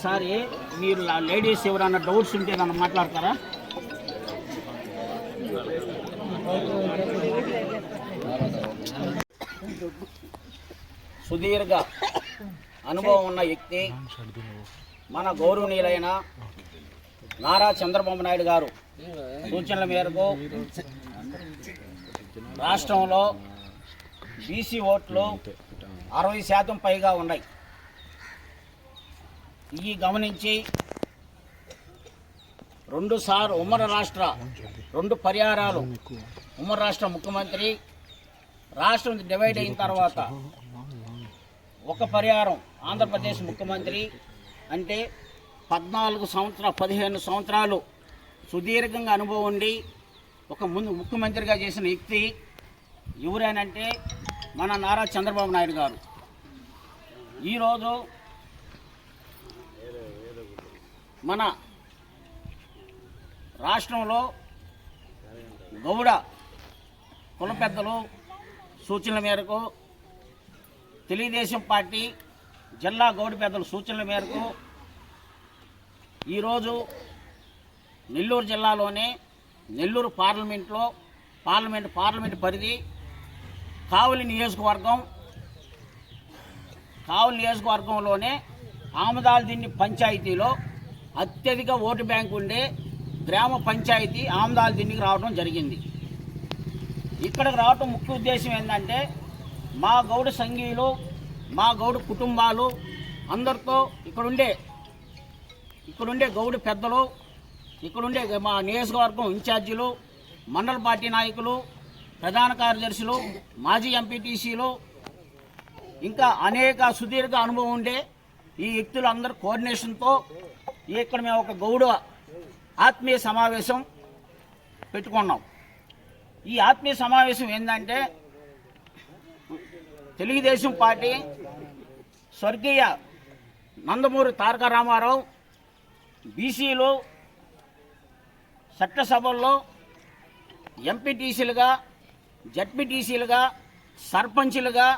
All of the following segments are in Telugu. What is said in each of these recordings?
ఒకసారి మీరు లేడీస్ ఎవరైనా డౌట్స్ ఉంటే నన్ను మాట్లాడతారా? సుదీర్ఘ అనుభవం ఉన్న వ్యక్తి మన గౌరవనీయులైన నారా చంద్రబాబు నాయుడు గారు సూచనల మేరకు రాష్ట్రంలో బీసీ ఓట్లు అరవై శాతం పైగా ఉన్నాయి. ఈ గమనించి రెండు సార్లు ఉమ్మడి రాష్ట్ర రెండు పరిహారాలు. ఉమ్మడి రాష్ట్ర ముఖ్యమంత్రి రాష్ట్రం డివైడ్ అయిన తర్వాత ఒక పరిహారం ఆంధ్రప్రదేశ్ ముఖ్యమంత్రి అంటే పద్నాలుగు సంవత్సరాలు పదిహేను సంవత్సరాలు సుదీర్ఘంగా అనుభవం ఉండి ఒక ముందు ముఖ్యమంత్రిగా చేసిన వ్యక్తి ఎవరేనంటే మన నారా చంద్రబాబు నాయుడు గారు. ఈరోజు మన రాష్ట్రంలో గౌడ కుల పెద్దలు సూచనల మేరకు తెలుగుదేశం పార్టీ జిల్లా గౌడ పెద్దల సూచనల మేరకు ఈరోజు నెల్లూరు జిల్లాలోనే నెల్లూరు పార్లమెంట్లో పార్లమెంట్ పార్లమెంట్ పరిధి కావలి నియోజకవర్గం కావలి నియోజకవర్గంలోనే ఆమదాలదిన్ని పంచాయతీలో అత్యధిక ఓటు బ్యాంక్ ఉండే గ్రామ పంచాయతీ ఆమదాలదిన్నికి రావడం జరిగింది. ఇక్కడికి రావటం ముఖ్య ఉద్దేశం ఏంటంటే మా గౌడ సంఘీయులు మా గౌడ కుటుంబాలు అందరితో ఇక్కడుండే ఇక్కడుండే గౌడ పెద్దలు ఇక్కడుండే మా నియోజకవర్గం ఇన్ఛార్జీలు మండల పార్టీ నాయకులు ప్రధాన కార్యదర్శులు మాజీ ఎంపీటీసీలు ఇంకా అనేక సుదీర్ఘ అనుభవం ఉండే ఈ వ్యక్తులందరూ కోఆర్డినేషన్తో ఇక్కడ మేము ఒక గౌడ ఆత్మీయ సమావేశం పెట్టుకున్నాం. ఈ ఆత్మీయ సమావేశం ఏంటంటే తెలుగుదేశం పార్టీ స్వర్గీయ నందమూరి తారక రామారావు బీసీలు చట్టసభల్లో ఎంపీటీసీలుగా జడ్పీటీసీలుగా సర్పంచ్లుగా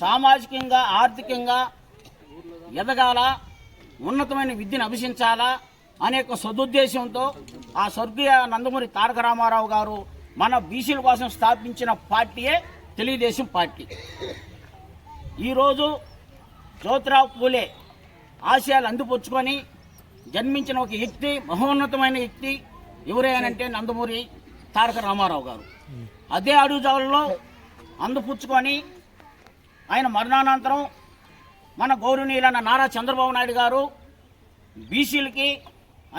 సామాజికంగా ఆర్థికంగా ఎదగాల ఉన్నతమైన విద్యను అభ్యసించాలా అనే సదుద్దేశంతో ఆ స్వర్గీయ నందమూరి తారక రామారావు గారు మన బీసీల కోసం స్థాపించిన పార్టీయే తెలుగుదేశం పార్టీ. ఈరోజు జ్యోతిరావు పూలే ఆశయాలు అందిపుచ్చుకొని జన్మించిన ఒక వ్యక్తి మహోన్నతమైన వ్యక్తి ఎవరైనంటే నందమూరి తారక రామారావు గారు. అదే అడుగుజాలలో అందిపుచ్చుకొని ఆయన మరణానంతరం మన గౌరవనీయులైన నారా చంద్రబాబు నాయుడు గారు బీసీలకి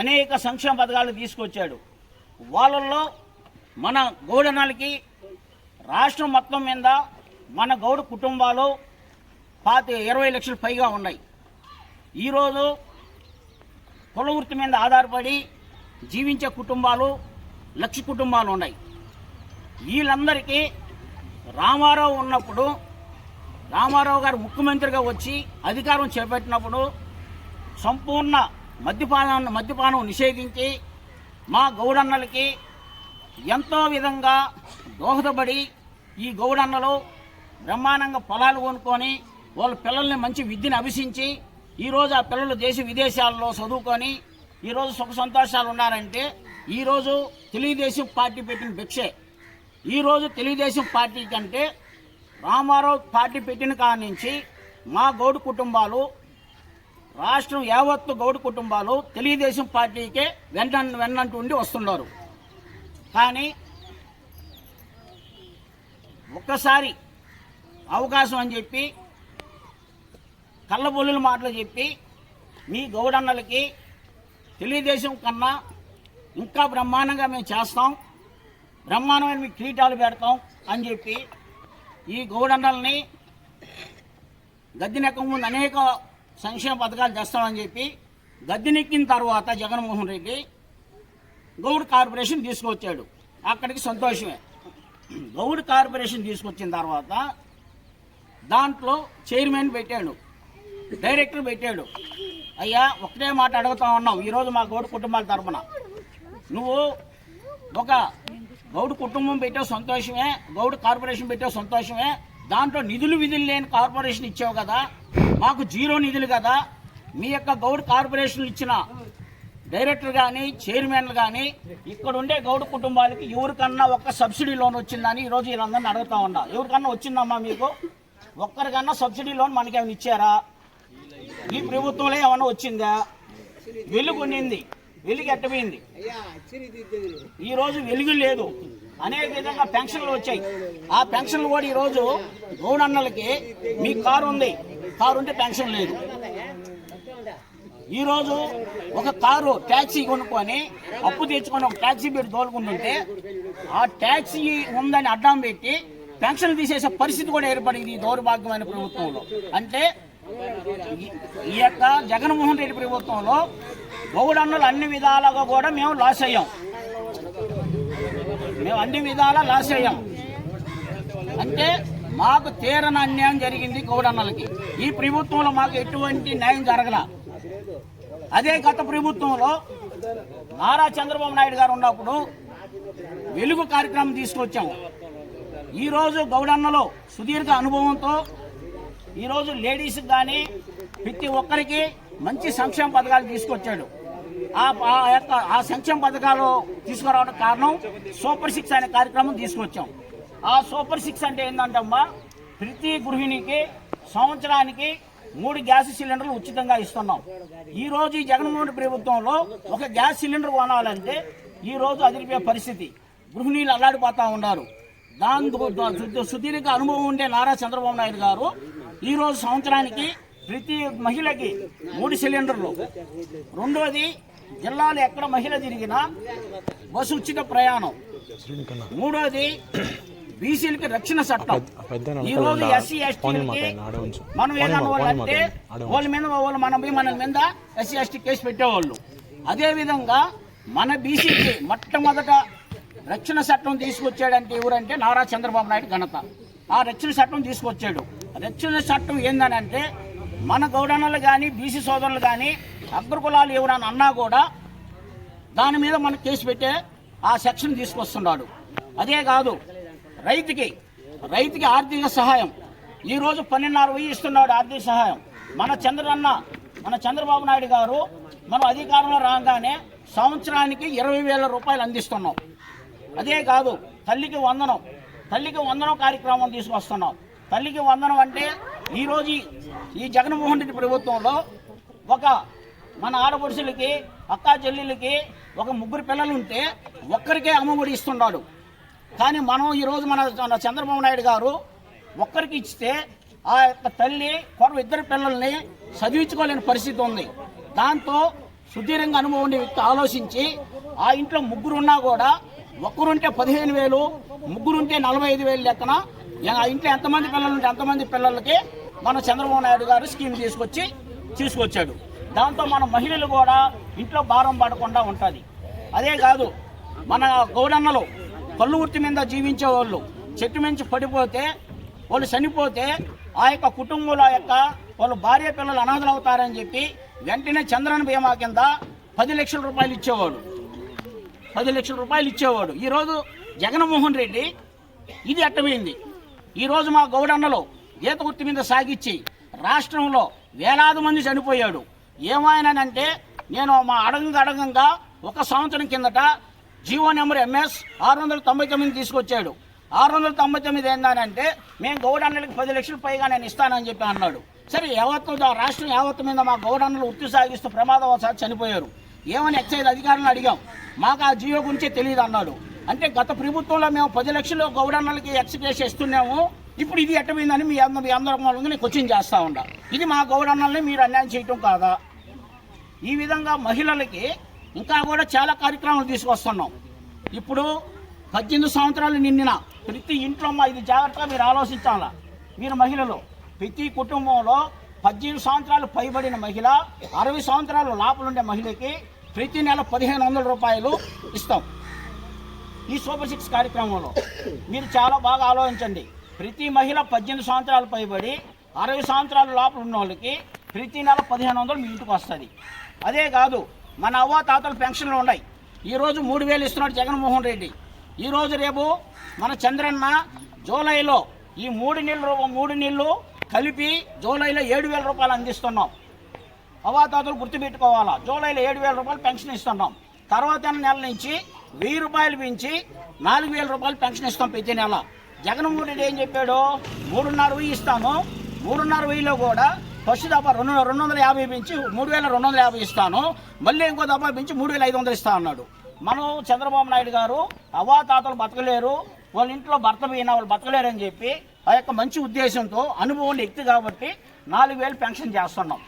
అనేక సంక్షేమ పథకాలు తీసుకొచ్చాడు. వాళ్ళల్లో మన గౌడనాలకి రాష్ట్రం మొత్తం మీద మన గౌడ కుటుంబాలు పాతి ఇరవై లక్షలు పైగా ఉన్నాయి. ఈరోజు కుల వృత్తి మీద ఆధారపడి జీవించే కుటుంబాలు లక్ష కుటుంబాలు ఉన్నాయి. వీళ్ళందరికీ రామారావు ఉన్నప్పుడు రామారావు గారు ముఖ్యమంత్రిగా వచ్చి అధికారం చేపట్టినప్పుడు సంపూర్ణ మద్యపానం మద్యపానం నిషేధించి మా గౌడన్నలకి ఎంతో విధంగా దోహదపడి ఈ గౌడన్నలు బ్రహ్మాండంగా పొలాలు కొనుక్కొని వాళ్ళ పిల్లల్ని మంచి విద్యను అభిషించి ఈరోజు ఆ పిల్లలు దేశ విదేశాల్లో చదువుకొని ఈరోజు సుఖ సంతోషాలు ఉన్నారంటే ఈరోజు తెలుగుదేశం పార్టీ పెట్టిన భిక్షే. ఈరోజు తెలుగుదేశం పార్టీ కంటే రామారావు పార్టీ పెట్టిన కాడ నుంచి మా గౌడు కుటుంబాలు రాష్ట్రం యావత్తు గౌడు కుటుంబాలు తెలుగుదేశం పార్టీకే వెన్న వెన్నంటూ ఉండి వస్తున్నారు. కానీ ఒక్కసారి అవకాశం అని చెప్పి కళ్ళబొల్లుల మాటలు చెప్పి మీ గౌడన్నలకి తెలుగుదేశం కన్నా ఇంకా బ్రహ్మాండంగా మేము చేస్తాం బ్రహ్మాండమైన మీ కిరీటాలు పెడతాం అని చెప్పి ఈ గౌడన్నల్ని గద్దెనెక్క ముందు అనేక సంక్షేమ పథకాలు తెస్తామని చెప్పి గద్దెనెక్కిన తర్వాత జగన్మోహన్ రెడ్డి గౌడ్ కార్పొరేషన్ తీసుకొచ్చాడు. అక్కడికి సంతోషమే. గౌడ్ కార్పొరేషన్ తీసుకొచ్చిన తర్వాత దాంట్లో చైర్మన్ పెట్టాడు. డైరెక్టర్ పెట్టాడు. అయ్యా ఒకటే మాట అడుగుతా ఉన్నాం. ఈరోజు మా గౌడ్ కుటుంబాల తరపున. నువ్వు ఒక గౌడ్ కుటుంబం పెట్టే సంతోషమే గౌడ్ కార్పొరేషన్ పెట్టే సంతోషమే. దాంట్లో నిధులు విధులు లేని కార్పొరేషన్ ఇచ్చావు కదా మాకు జీరో నిధులు కదా. మీ యొక్క గౌడ్ కార్పొరేషన్ ఇచ్చిన డైరెక్టర్ కానీ చైర్మన్లు కానీ ఇక్కడ ఉండే గౌడ్ కుటుంబాలకి ఎవరికన్నా ఒక్క సబ్సిడీ లోన్ వచ్చిందని ఈరోజు వీళ్ళందరినీ అడుగుతా ఉన్నా. ఎవరికన్నా వచ్చిందమ్మా మీకు? ఒక్కరికన్నా సబ్సిడీ లోన్ మనకి ఏమైనా ఇచ్చారా? ఈ ప్రభుత్వంలో ఏమన్నా వచ్చిందా? వెలుగునింది వెలుగు ఎట్టపోయింది ఈ రోజు వెలుగు లేదు. అనేక విధంగా పెన్షన్లు వచ్చాయి. ఆ పెన్షన్లు కూడా ఈ రోజు గౌడన్నలకి మీ కారు ఉంది. కారు ఉంటే పెన్షన్ లేదు. ఈ రోజు ఒక కారు ట్యాక్సీ కొనుక్కొని అప్పు తెచ్చుకొని ఒక ట్యాక్సీ పెట్టి తోలుకుంటుంటే ఆ ట్యాక్సీ ఉందని అడ్డం పెట్టి పెన్షన్ తీసేసే పరిస్థితి కూడా ఏర్పడింది ఈ దౌర్భాగ్యమైన ప్రభుత్వంలో. అంటే ఈ యొక్క జగన్మోహన్ రెడ్డి ప్రభుత్వంలో గౌడన్నులు అన్ని విధాలుగా కూడా మేము లాస్ అయ్యాం. మేము అన్ని విధాలా లాస్ అయ్యాం. అంటే మాకు తీరని అన్యాయం జరిగింది గౌడన్నలకి. ఈ ప్రభుత్వంలో మాకు ఎటువంటి న్యాయం జరగల. అదే గత ప్రభుత్వంలో నారా చంద్రబాబు నాయుడు గారు ఉన్నప్పుడు వెలుగు కార్యక్రమం తీసుకొచ్చాము ఈరోజు గౌడన్నలో సుదీర్ఘ అనుభవంతో ఈరోజు లేడీస్కి కానీ ప్రతి ఒక్కరికి మంచి సంక్షేమ పథకాలు తీసుకొచ్చాడు. ఆ యొక్క ఆ సంక్షేమ పథకాలు తీసుకురావడం కారణం సూపర్ సిక్స్ అనే కార్యక్రమం తీసుకొచ్చాం. ఆ సూపర్ సిక్స్ అంటే ఏంటంటమ్మా ప్రతి గృహిణికి సంవత్సరానికి మూడు గ్యాస్ సిలిండర్లు ఉచితంగా ఇస్తున్నాం. ఈ రోజు ఈ జగన్మోహన్ ప్రభుత్వంలో ఒక గ్యాస్ సిలిండర్ కొనాలంటే ఈ రోజు అదిరిపోయే పరిస్థితి. గృహిణీలు అల్లాడిపోతా ఉన్నారు. దాని సుదీర్ఘ అనుభవం ఉండే నారా చంద్రబాబు నాయుడు గారు ఈ రోజు సంవత్సరానికి ప్రతి మహిళకి మూడు సిలిండర్లు. రెండోది జిల్లాలో ఎక్కడ మహిళ తిరిగినా బస్సు ఉచిత ప్రయాణం. మూడోది బీసీలకి రక్షణ చట్టం. ఈ రోజు ఎస్సీ ఎస్టీలకి మనం ఏదన్నా వాళ్ళు అంటే వాళ్ళ మీద వాళ్ళు మన మన మీద ఎస్సీ ఎస్టీ కేసు పెట్టేవాళ్ళు. అదే విధంగా మన బీసీకి మొట్టమొదట రక్షణ చట్టం తీసుకొచ్చాడంటే ఎవరంటే నారా చంద్రబాబు నాయుడు ఘనత. ఆ రక్షణ చట్టం తీసుకొచ్చాడు. రక్షణ చట్టం ఏందనంటే మన గౌడన్నలు కానీ బీసీ సోదరులు కానీ అగ్రకులాలు ఎవరని అన్నా కూడా దాని మీద మనం కేసు పెట్టే ఆ సెక్షన్ తీసుకొస్తున్నాడు. అదే కాదు రైతుకి రైతుకి ఆర్థిక సహాయం. ఈరోజు పన్నెండున్నర వెయ్యి ఇస్తున్నాడు ఆర్థిక సహాయం. మన చంద్రన్న మన చంద్రబాబు నాయుడు గారు మనం అధికారంలో రాగానే సంవత్సరానికి ఇరవై వేల రూపాయలు అందిస్తున్నాం. అదే కాదు తల్లికి వందనం తల్లికి వందనం కార్యక్రమం తీసుకొస్తున్నాం. తల్లికి వందనం అంటే ఈరోజు ఈ- ఈ జగన్మోహన్ రెడ్డి ప్రభుత్వంలో ఒక మన ఆడపడుషులకి అక్కా చెల్లెళ్ళకి ఒక ముగ్గురు పిల్లలు ఉంటే ఒక్కరికే అమ్మఒడి ఇస్తున్నాడు కానీ మనం ఈరోజు మన చంద్రబాబు నాయుడు గారు ఒక్కరికి ఇస్తే ఆ యొక్క తల్లి కొరకు ఇద్దరు పిల్లల్ని చదివించుకోలేని పరిస్థితి ఉంది. దాంతో సుదీర్ఘంగా అనుభవం వ్యక్తి ఆలోచించి ఆ ఇంట్లో ముగ్గురు ఉన్నా కూడా ఒక్కరుంటే పదిహేను వేలు ముగ్గురుంటే నలభై ఐదు వేలు లెక్కన ఆ ఇంట్లో ఎంతమంది పిల్లలు ఉంటే అంతమంది పిల్లలకి మన చంద్రబాబు నాయుడు గారు స్కీమ్ తీసుకొచ్చి తీసుకొచ్చాడు. దాంతో మన మహిళలు కూడా ఇంట్లో భారం పడకుండా ఉంటుంది. అదే కాదు మన గౌడన్నలు కళ్ళు వృత్తి మీద జీవించే వాళ్ళు చెట్టు మించి పడిపోతే వాళ్ళు చనిపోతే ఆ యొక్క కుటుంబంలో యొక్క వాళ్ళ భార్య పిల్లలు అనాథలు అవుతారని చెప్పి వెంటనే చంద్రన బీమా కింద పది లక్షల రూపాయలు ఇచ్చేవాడు. పది లక్షల రూపాయలు ఇచ్చేవాడు. ఈరోజు జగన్మోహన్ రెడ్డి ఇది అట్టమైంది ఈరోజు మా గౌడన్నలో గీత వృత్తి మీద సాగిచ్చి రాష్ట్రంలో వేలాది మంది చనిపోయాడు. ఏమైనానంటే నేను మా అడగంగా అడగంగా ఒక సంవత్సరం కిందట జీవో నెంబర్ ఎంఎస్ ఆరు వందల తొంభై తొమ్మిది తీసుకొచ్చాడు. ఆరు వందల తొంభై తొమ్మిది ఏందనంటే మేము గౌడన్నలకి పది లక్షలు పైగా నేను ఇస్తానని చెప్పి అన్నాడు. సరే యావత్తు రాష్ట్రం యావత్తు మీద మా గౌడన్నలు వృత్తి సాగిస్తూ ప్రమాదవశాత్తు చనిపోయారు. ఏమని ఎక్సైజ్ అధికారులను అడిగాం. మాకు ఆ జియో గురించి తెలియదు అన్నాడు అంటే గత ప్రభుత్వంలో మేము పది లక్షలు గౌడన్నలకి ఎక్స్ప్రెస్ చేస్తున్నాము. ఇప్పుడు ఇది ఎట్టమైందని మీ అందరూ మీ అందరూ మూలంగా నేను క్వశ్చన్ చేస్తూ ఉండా ఇది మా గౌడన్నల్ని మీరు అన్యాయం చేయటం కాదా? ఈ విధంగా మహిళలకి ఇంకా కూడా చాలా కార్యక్రమాలు తీసుకొస్తున్నాం. ఇప్పుడు పద్దెనిమిది సంవత్సరాలు నిండిన ప్రతి ఇంట్లో మా ఇది జాగ్రత్తగా మీరు ఆలోచించాలా? మీరు మహిళలు ప్రతి కుటుంబంలో పద్దెనిమిది సంవత్సరాలు పైబడిన మహిళ అరవై సంవత్సరాలు లోపలుండే మహిళకి ప్రతి నెల పదిహేను వందల రూపాయలు ఇస్తాం. ఈ సూపర్ సిక్స్ కార్యక్రమంలో మీరు చాలా బాగా ఆలోచించండి. ప్రతి మహిళ పద్దెనిమిది సంవత్సరాలు పైబడి అరవై సంవత్సరాల లోపల ఉన్న వాళ్ళకి ప్రతి నెల పదిహేను వందలు మీ ఇంటికి వస్తుంది. అదే కాదు మన అవ్వ తాతలు పెన్షన్లు ఉన్నాయి. ఈరోజు మూడు వేలు ఇస్తున్నాడు జగన్మోహన్ రెడ్డి. ఈరోజు రేపు మన చంద్రన్న జూలైలో ఈ మూడు నెలలు మూడు నెలలు కలిపి జూలైలో ఏడు వేల రూపాయలు అందిస్తున్నాం. అవాతాతలు గుర్తుపెట్టుకోవాలా? జూలైలో ఏడు వేల రూపాయలు పెన్షన్ ఇస్తున్నాం. తర్వాత నెల నుంచి వెయ్యి రూపాయలు పెంచి నాలుగు వేల రూపాయలు పెన్షన్ ఇస్తాం ప్రతి నెల. జగన్మోహన్ రెడ్డి ఏం చెప్పాడు? మూడున్నర వెయ్యి ఇస్తాను మూడున్నర వెయ్యిలో కూడా ఫస్ట్ దఫా రెండు రెండు వందల యాభై పెంచి మూడు వేల రెండు వందల యాభై ఇస్తాను. మళ్ళీ ఇంకో దఫా పెంచి మూడు వేల ఐదు వందలు ఇస్తా అన్నాడు. మనం చంద్రబాబు నాయుడు గారు అవాతాతలు బతకలేరు. వాళ్ళ ఇంట్లో భర్త పోయినా వాళ్ళు బతకలేరని చెప్పి ఆ యొక్క మంచి ఉద్దేశంతో అనుభవం వ్యక్తి కాబట్టి నాలుగు వేలు పెన్షన్ చేస్తున్నాం.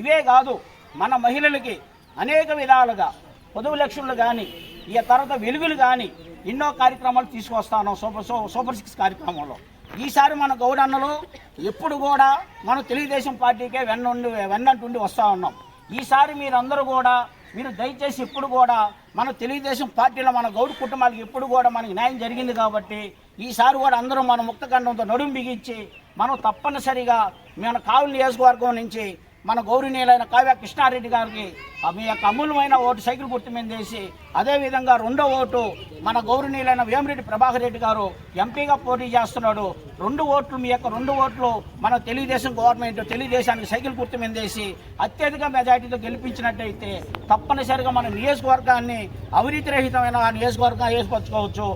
ఇవే కాదు మన మహిళలకి అనేక విధాలుగా పొదుపు లక్షలు కానీ ఈ తర్వాత వెలుగులు కానీ ఎన్నో కార్యక్రమాలు తీసుకొస్తాను. సూపర్ సూపర్ సిక్స్ కార్యక్రమంలో. ఈసారి మన గౌడన్నలో ఎప్పుడు కూడా మనం తెలుగుదేశం పార్టీకే వెన్నుండి వెన్నంటుండి వస్తూ ఉన్నాం. ఈసారి మీరందరూ కూడా మీరు దయచేసి ఎప్పుడు కూడా మన తెలుగుదేశం పార్టీలో మన గౌడు కుటుంబాలకు ఎప్పుడు కూడా మనకి న్యాయం జరిగింది కాబట్టి ఈసారి కూడా అందరూ మన ముక్తఖండంతో నడుం బిగించి మనం తప్పనిసరిగా మన కావులు నియోజకవర్గం నుంచి మన గౌరవనీయులైన కావ్య కృష్ణారెడ్డి గారికి మీ యొక్క అమూల్యమైన ఓటు సైకిల్ గుర్తు మీద వేసి అదేవిధంగా రెండో ఓటు మన గౌరవనీయులైన వేమిరెడ్డి ప్రభాకర్ రెడ్డి గారు ఎంపీగా పోటీ చేస్తున్నాడు. రెండు ఓట్లు మీ యొక్క రెండు ఓట్లు మన తెలుగుదేశం గవర్నమెంట్ తెలుగుదేశానికి సైకిల్ గుర్తు మీద వేసి అత్యధిక మెజార్టీతో గెలిపించినట్టయితే తప్పనిసరిగా మన నియోజకవర్గాన్ని అవినీతి రహితమైన నియోజకవర్గం వేసుకొచ్చుకోవచ్చు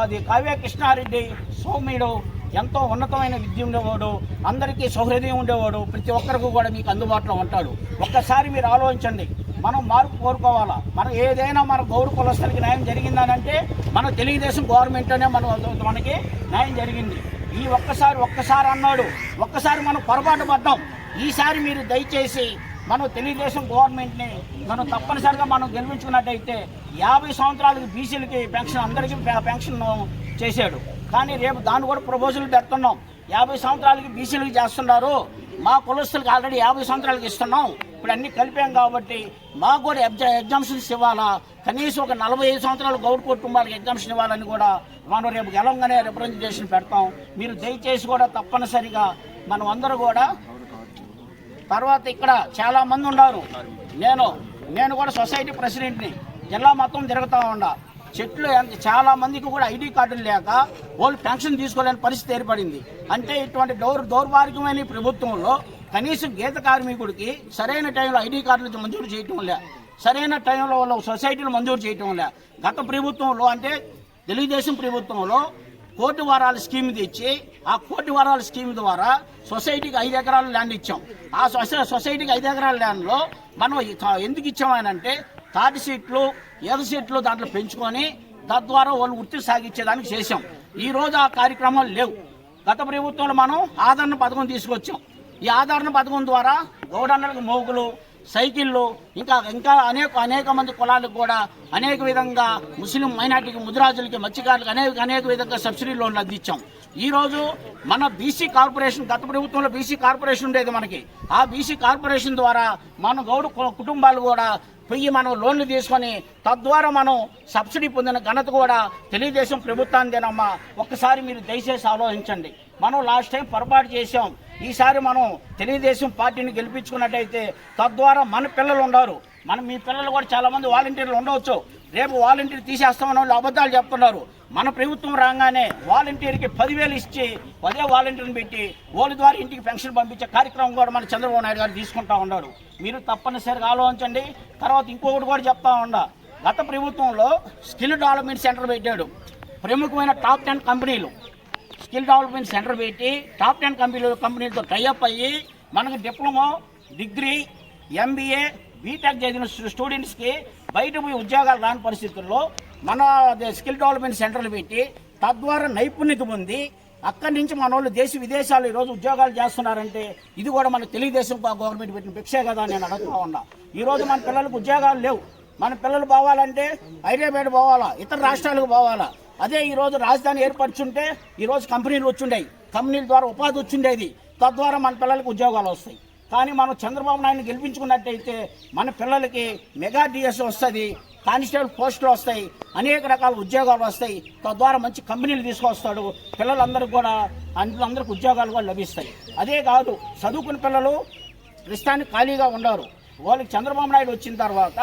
అది కావ్య కృష్ణారెడ్డి సౌమ్యుడు ఎంతో ఉన్నతమైన విద్య ఉండేవాడు అందరికీ సౌహృదయం ఉండేవాడు ప్రతి ఒక్కరికి కూడా మీకు అందుబాటులో ఉంటాడు. ఒక్కసారి మీరు ఆలోచించండి మనం మార్పు కోరుకోవాలా? మనం ఏదైనా మన గౌరవ కులస్తులకి న్యాయం జరిగిందనంటే మన తెలుగుదేశం గవర్నమెంట్లోనే మన మనకి న్యాయం జరిగింది. ఈ ఒక్కసారి ఒక్కసారి అన్నాడు ఒక్కసారి మనం పొరపాటు పడ్డాం. ఈసారి మీరు దయచేసి మనం తెలుగుదేశం గవర్నమెంట్ని మనం తప్పనిసరిగా మనం గెలిపించుకున్నట్టయితే యాభై సంవత్సరాలకి బీసీలకి పెన్షన్ అందరికీ పెన్షన్ చేశాడు. కానీ రేపు దాన్ని కూడా ప్రపోజల్ పెడుతున్నాం. యాభై సంవత్సరాలకి బీసీలకు చేస్తున్నారు. మా కులస్తులకు ఆల్రెడీ యాభై సంవత్సరాలకి ఇస్తున్నాం. ఇప్పుడు అన్నీ కలిపాం కాబట్టి మాకు కూడా ఎగ్జా ఎగ్జామ్షన్స్ ఇవ్వాలా? కనీసం ఒక నలభై ఐదు సంవత్సరాలు గౌడ్ కుటుంబాలకు ఎగ్జామ్షన్ ఇవ్వాలని కూడా మనం రేపు గెలవంగానే రిప్రజెంటేషన్ పెడతాం. మీరు దయచేసి కూడా తప్పనిసరిగా మనం అందరూ కూడా తర్వాత ఇక్కడ చాలామంది ఉన్నారు. నేను నేను కూడా సొసైటీ ప్రెసిడెంట్ని. జిల్లా మొత్తం తిరుగుతూ ఉండా చెట్లు చాలా మందికి కూడా ఐడి కార్డులు లేక వాళ్ళు పెన్షన్ తీసుకోలేని పరిస్థితి ఏర్పడింది. అంటే ఇటువంటి దౌర్ దౌర్భాగ్యమైన ప్రభుత్వంలో కనీసం గీత కార్మికుడికి సరైన టైంలో ఐడి కార్డులు మంజూరు చేయటం లే సరైన టైంలో వాళ్ళు సొసైటీలు మంజూరు చేయటం లే గత ప్రభుత్వంలో అంటే తెలుగుదేశం ప్రభుత్వంలో కోటి వారాల స్కీమ్ తెచ్చి ఆ కోటి వారాల స్కీమ్ ద్వారా సొసైటీకి ఐదు ఎకరాల ల్యాండ్ ఇచ్చాం. ఆ సొసై సొసైటీకి ఐదు ఎకరాల ల్యాండ్లో మనం ఎందుకు ఇచ్చామనంటే తాటి సీట్లు ఎగ సీట్లు దాంట్లో పెంచుకొని తద్వారా వాళ్ళు వృత్తి సాగించేదానికి చేశాం. ఈ రోజు ఆ కార్యక్రమాలు లేవు. గత ప్రభుత్వంలో మనం ఆదరణ పథకం తీసుకొచ్చాం. ఈ ఆదరణ పథకం ద్వారా గౌడన్నలకు మోగులు సైకిళ్ళు ఇంకా ఇంకా అనేక అనేక మంది కులాలకు కూడా అనేక విధంగా ముస్లిం మైనార్టీకి ముదిరాజులకి మత్స్యకారులకు అనేక అనేక విధంగా సబ్సిడీ లోన్లు అందించాం. ఈరోజు మన బీసీ కార్పొరేషన్ గత ప్రభుత్వంలో బీసీ కార్పొరేషన్ ఉండేది మనకి. ఆ బీసీ కార్పొరేషన్ ద్వారా మన గౌడ కుటుంబాలు కూడా పోయి మనం లోన్లు తీసుకొని తద్వారా మనం సబ్సిడీ పొందిన ఘనత కూడా తెలుగుదేశం ప్రభుత్వానిదేనమ్మా. ఒక్కసారి మీరు దయచేసి ఆలోచించండి. మనం లాస్ట్ టైం పొరపాటు చేశాం. ఈసారి మనం తెలుగుదేశం పార్టీని గెలిపించుకున్నట్టయితే తద్వారా మన పిల్లలు ఉన్నారు. మన మీ పిల్లలు కూడా చాలామంది వాలంటీర్లు ఉండవచ్చు. రేపు వాలంటీర్ తీసేస్తామని వాళ్ళు అబద్ధాలు చెప్తున్నారు. మన ప్రభుత్వం రాగానే వాలంటీర్కి పదివేలు ఇచ్చి అదే వాలంటీర్ని పెట్టి వాళ్ళ ద్వారా ఇంటికి పెన్షన్ పంపించే కార్యక్రమం కూడా మన చంద్రబాబు నాయుడు గారు తీసుకుంటా ఉన్నారు. మీరు తప్పనిసరిగా ఆలోచించండి. తర్వాత ఇంకొకటి కూడా చెప్తా ఉండా గత ప్రభుత్వంలో స్కిల్ డెవలప్మెంట్ సెంటర్ పెట్టాడు. ప్రముఖమైన టాప్ టెన్ కంపెనీలు. స్కిల్ డెవలప్మెంట్ సెంటర్ పెట్టి టాప్ టెన్ కంపెనీలు కంపెనీలతో టైఅప్ అయ్యి మనకు డిప్లొమా డిగ్రీ ఎంబీఏ బీటెక్ చదివిన స్టూడెంట్స్కి బయట పోయి ఉద్యోగాలు రాని పరిస్థితుల్లో మన స్కిల్ డెవలప్మెంట్ సెంటర్లు పెట్టి తద్వారా నైపుణ్యత పొంది అక్కడి నుంచి మన వాళ్ళు దేశ విదేశాలు ఈరోజు ఉద్యోగాలు చేస్తున్నారంటే ఇది కూడా మన తెలుగుదేశం గవర్నమెంట్ పెట్టిన భిక్షే కదా అని నేను అడుగుతా ఉన్నా. ఈరోజు మన పిల్లలకు ఉద్యోగాలు లేవు. మన పిల్లలు పోవాలంటే హైదరాబాద్ పోవాలా? ఇతర రాష్ట్రాలకు పోవాలా? అదే ఈరోజు రాజధాని ఏర్పరచుంటే ఈరోజు కంపెనీలు వచ్చుండేవి కంపెనీల ద్వారా ఉపాధి వచ్చిండేది. తద్వారా మన పిల్లలకు ఉద్యోగాలు వస్తాయి. కానీ మనం చంద్రబాబు నాయుడు గెలిపించుకున్నట్టయితే మన పిల్లలకి మెగా డిఎస్ వస్తుంది కానిస్టేబుల్ పోస్టులు వస్తాయి అనేక రకాల ఉద్యోగాలు వస్తాయి. తద్వారా మంచి కంపెనీలు తీసుకొస్తాడు. పిల్లలందరికీ కూడా అందులో అందరికి ఉద్యోగాలు కూడా లభిస్తాయి. అదే కాదు చదువుకున్న పిల్లలు ప్రస్తుతానికి ఖాళీగా ఉండరు. వాళ్ళకి చంద్రబాబు నాయుడు వచ్చిన తర్వాత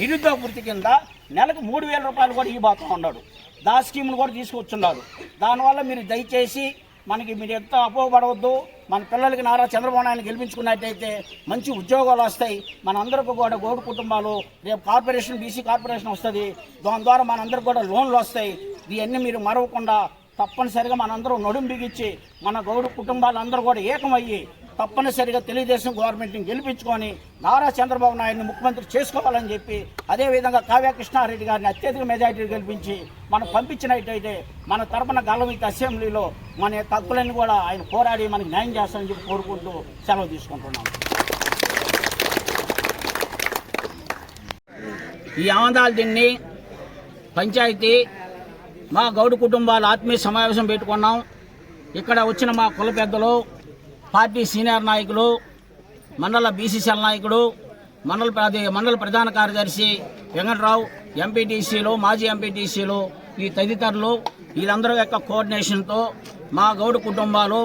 నిరుద్యోగ వృత్తి కింద నెలకు మూడు వేల రూపాయలు కూడా ఇవ్వబోతా ఉన్నాడు దా స్కీమ్ను కూడా తీసుకొచ్చున్నారు దానివల్ల మీరు దయచేసి మనకి మీరు ఎంత అపోహపడవద్దు. మన పిల్లలకి నారా చంద్రబాబు నాయుడు గెలిపించుకున్నట్టయితే మంచి ఉద్యోగాలు వస్తాయి. మనందరికీ కూడా గౌడు కుటుంబాలు రేపు కార్పొరేషన్ బీసీ కార్పొరేషన్ వస్తుంది. దాని ద్వారా మనందరికి కూడా లోన్లు వస్తాయి. ఇవన్నీ మీరు మరవకుండా తప్పనిసరిగా మనందరం నడుం బిగించి మన గౌడు కుటుంబాలందరూ కూడా ఏకమయ్యి తప్పనిసరిగా తెలుగుదేశం గవర్నమెంట్ని గెలిపించుకొని నారా చంద్రబాబు నాయుడిని ముఖ్యమంత్రి చేసుకోవాలని చెప్పి అదేవిధంగా కావ్య కృష్ణారెడ్డి గారిని అత్యధిక మెజారిటీ గెలిపించి మనం పంపించినట్టయితే మన తరపున గల్లవిత అసెంబ్లీలో మన యొక్క హక్కులన్నీ కూడా ఆయన పోరాడి మనకి న్యాయం చేస్తానని చెప్పి కోరుకుంటూ సెలవు తీసుకుంటున్నాం. ఈ ఆమందాలు దీన్ని పంచాయతీ మా గౌడు కుటుంబాల ఆత్మీయ సమావేశం పెట్టుకున్నాం. ఇక్కడ వచ్చిన మా కుల పెద్దలు పార్టీ సీనియర్ నాయకులు మండల బీసీసీఎల్ నాయకుడు మండల మండల ప్రధాన కార్యదర్శి వెంకట్రావు ఎంపీటీసీలు మాజీ ఎంపీటీసీలు ఈ తదితరులు వీళ్ళందరూ యొక్క కోఆర్డినేషన్తో మా గౌడు కుటుంబాలు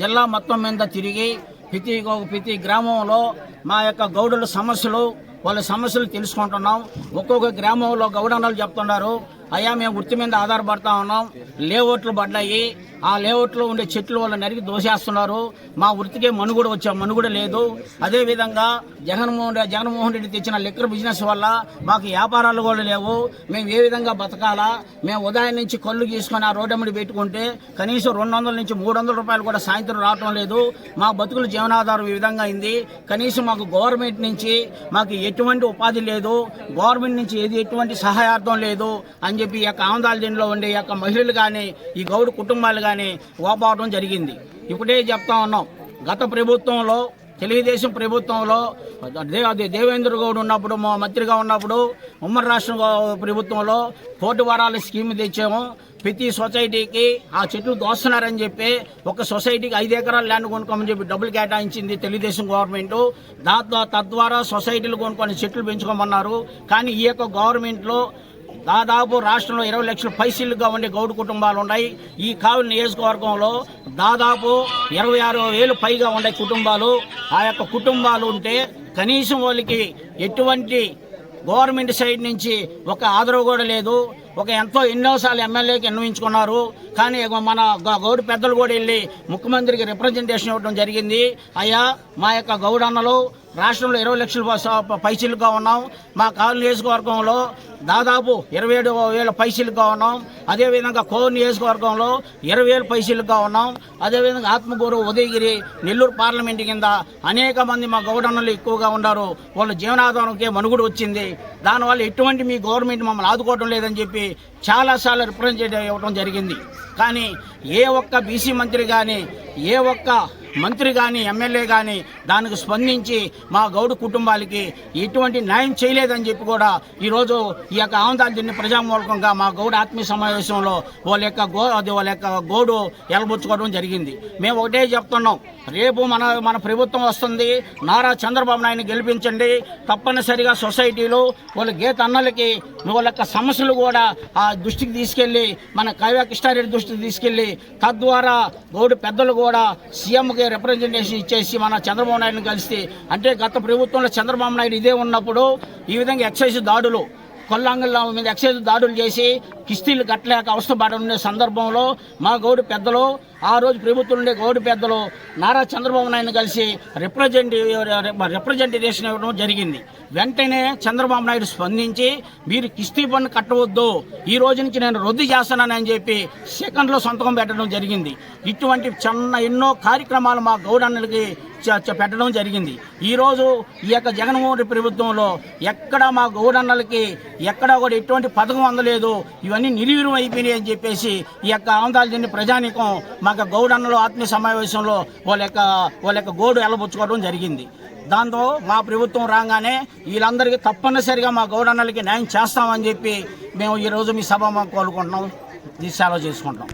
జిల్లా మొత్తం మీద తిరిగి ప్రతి ప్రతి గ్రామంలో మా యొక్క గౌడుల సమస్యలు వాళ్ళ సమస్యలు తెలుసుకుంటున్నాం. ఒక్కొక్క గ్రామంలో గౌడన్నలు చెప్తున్నారు. అయ్యా మేము వృత్తి మీద ఆధారపడతా ఉన్నాం. లేఅవుట్లు పడ్డాయి ఆ లేఅవుట్లో ఉండే చెట్లు వల్ల నరికి దోసేస్తున్నారు. మా వృత్తికే మనుగడ వచ్చే మనుగడ లేదు. అదేవిధంగా జగన్మోహన్ రెడ్డి జగన్మోహన్ రెడ్డి తెచ్చిన లిక్కర్ బిజినెస్ వల్ల మాకు వ్యాపారాలు కూడా లేవు. మేము ఏ విధంగా బతకాలా? మేము ఉదయం నుంచి కళ్ళు గీసుకొని ఆ రోడ్డమ్మడి పెట్టుకుంటే కనీసం రెండు వందల నుంచి మూడు వందల రూపాయలు కూడా సాయంత్రం రావటం లేదు. మా బతుకుల జీవనాధారం ఈ విధంగా అయింది. కనీసం మాకు గవర్నమెంట్ నుంచి మాకు ఎటువంటి ఉపాధి లేదు. గవర్నమెంట్ నుంచి ఏది ఎటువంటి సహాయార్థం లేదు అని చెప్పి ఈ యొక్క ఆంధ్రాల దీనిలో ఉండే యొక్క మహిళలు కానీ ఈ గౌడు కుటుంబాలు కానీ ఓపావడం జరిగింది. ఇప్పుడే చెప్తా ఉన్నాం. గత ప్రభుత్వంలో తెలుగుదేశం ప్రభుత్వంలో దేవేంద్ర గౌడ్ ఉన్నప్పుడు మా మంత్రిగా ఉన్నప్పుడు ఉమ్మడి రాష్ట్ర ప్రభుత్వంలో కోటి వారాల స్కీమ్ తెచ్చాము. ప్రతి సొసైటీకి ఆ చెట్లు దోస్తున్నారని చెప్పి ఒక సొసైటీకి ఐదు ఎకరాలు ల్యాండ్ కొనుక్కోమని చెప్పి డబ్బులు కేటాయించింది తెలుగుదేశం గవర్నమెంట్. దాంతో తద్వారా సొసైటీలు కొనుక్కొని చెట్లు పెంచుకోమన్నారు. కానీ ఈ యొక్క గవర్నమెంట్లో దాదాపు రాష్ట్రంలో ఇరవై లక్షల పైసీలుగా ఉండే గౌడు కుటుంబాలు ఉన్నాయి. ఈ కావలి నియోజకవర్గంలో దాదాపు ఇరవై ఆరు వేలు పైగా ఉండే కుటుంబాలు ఆ యొక్క కుటుంబాలు ఉంటే కనీసం వాళ్ళకి ఎటువంటి గవర్నమెంట్ సైడ్ నుంచి ఒక ఆదరవు కూడా లేదు. ఒక ఎంతో ఎన్నోసార్లు ఎమ్మెల్యేకి ఎన్నించుకున్నారు కానీ మన గ- గౌడు పెద్దలు కూడా వెళ్ళి ముఖ్యమంత్రికి రిప్రజెంటేషన్ ఇవ్వడం జరిగింది. అయ్యా మా యొక్క గౌడన్నలు రాష్ట్రంలో ఇరవై లక్షల పైసలుగా ఉన్నాం. మా కాలు నియోజకవర్గంలో దాదాపు ఇరవై ఏడు వేల పైసలుగా ఉన్నాం. అదేవిధంగా కోర్ నియోజకవర్గంలో ఇరవై వేల పైసలుగా ఉన్నాం. అదేవిధంగా ఆత్మగూరు ఉదయగిరి నెల్లూరు పార్లమెంట్ కింద అనేక మంది మా గౌడన్నలు ఎక్కువగా ఉన్నారు. వాళ్ళ జీవనాధారంకే మనుగుడు వచ్చింది. దానివల్ల ఎటువంటి మీ గవర్నమెంట్ మమ్మల్ని ఆదుకోవడం లేదని చెప్పి చాలాసార్లు రిప్రజెంట్ ఇవ్వడం జరిగింది. కానీ ఏ ఒక్క బీసీ మంత్రి కానీ ఏ ఒక్క మంత్రి కానీ ఎమ్మెల్యే కానీ దానికి స్పందించి మా గౌడు కుటుంబాలకి ఎటువంటి న్యాయం చేయలేదని చెప్పి కూడా ఈరోజు ఈ యొక్క ఆంధ్రాలు దీన్ని ప్రజామూలకంగా మా గౌడు ఆత్మీయ సమావేశంలో వాళ్ళ యొక్క గో అది వాళ్ళ యొక్క గోడు ఎలబుచ్చుకోవడం జరిగింది. మేము ఒకటే చెప్తున్నాం రేపు మన మన ప్రభుత్వం వస్తుంది నారా చంద్రబాబు నాయుడు గెలిపించండి తప్పనిసరిగా సొసైటీలో వాళ్ళ గీత అన్నలకి వాళ్ళ యొక్క సమస్యలు కూడా ఆ దృష్టికి తీసుకెళ్ళి మన కవ్య కృష్ణారెడ్డి దృష్టికి తీసుకెళ్ళి తద్వారా గౌడు పెద్దలు కూడా సీఎంకి రిప్రజెంటేషన్ ఇచ్చేసి మన చంద్రబాబు నాయుడుని కలిసి అంటే గత ప్రభుత్వంలో చంద్రబాబు నాయుడు ఇదే ఉన్నప్పుడు ఈ విధంగా ఎక్సైజ్ దాడులు కొల్లాంగల్లో మీద ఎక్సైజ్ దాడులు చేసి కిస్తీలు కట్టలేక అవసరపడునే సందర్భంలో మా గౌడు పెద్దలు ఆ రోజు ప్రభుత్వం ఉండే గౌడు పెద్దలు నారా చంద్రబాబు నాయుడు కలిసి రిప్రజెంటేటివ్ రిప్రజెంటేషన్ ఇవ్వడం జరిగింది. వెంటనే చంద్రబాబు నాయుడు స్పందించి మీరు కిస్తీ పన్ను కట్టవద్దు ఈ రోజు నుంచి నేను రద్దు చేస్తానని చెప్పి సెకండ్లో సంతకం పెట్టడం జరిగింది. ఇటువంటి చిన్న ఎన్నో కార్యక్రమాలు మా గౌడన్నలకి పెట్టడం జరిగింది. ఈరోజు ఈ యొక్క జగన్మోహన్ రెడ్డి ప్రభుత్వంలో ఎక్కడ మా గౌడన్నలకి ఎక్కడ కూడా ఎటువంటి పథకం అందలేదు. ఇవన్నీ నిర్వీర్యం అయిపోయినాయి అని చెప్పేసి ఈ యొక్క ఆంధ్రాలు జిల్లా ప్రజానీకం మాకు గౌడన్నలు ఆత్మీయ సమావేశంలో వాళ్ళ యొక్క వాళ్ళ యొక్క గోడు ఎలబుచ్చుకోవడం జరిగింది. దాంతో మా ప్రభుత్వం రాగానే వీళ్ళందరికీ తప్పనిసరిగా మా గౌడన్నలకి న్యాయం చేస్తామని చెప్పి మేము ఈరోజు మీ సభ మాకు కోరుకుంటున్నాం. సెలవు చేసుకుంటాం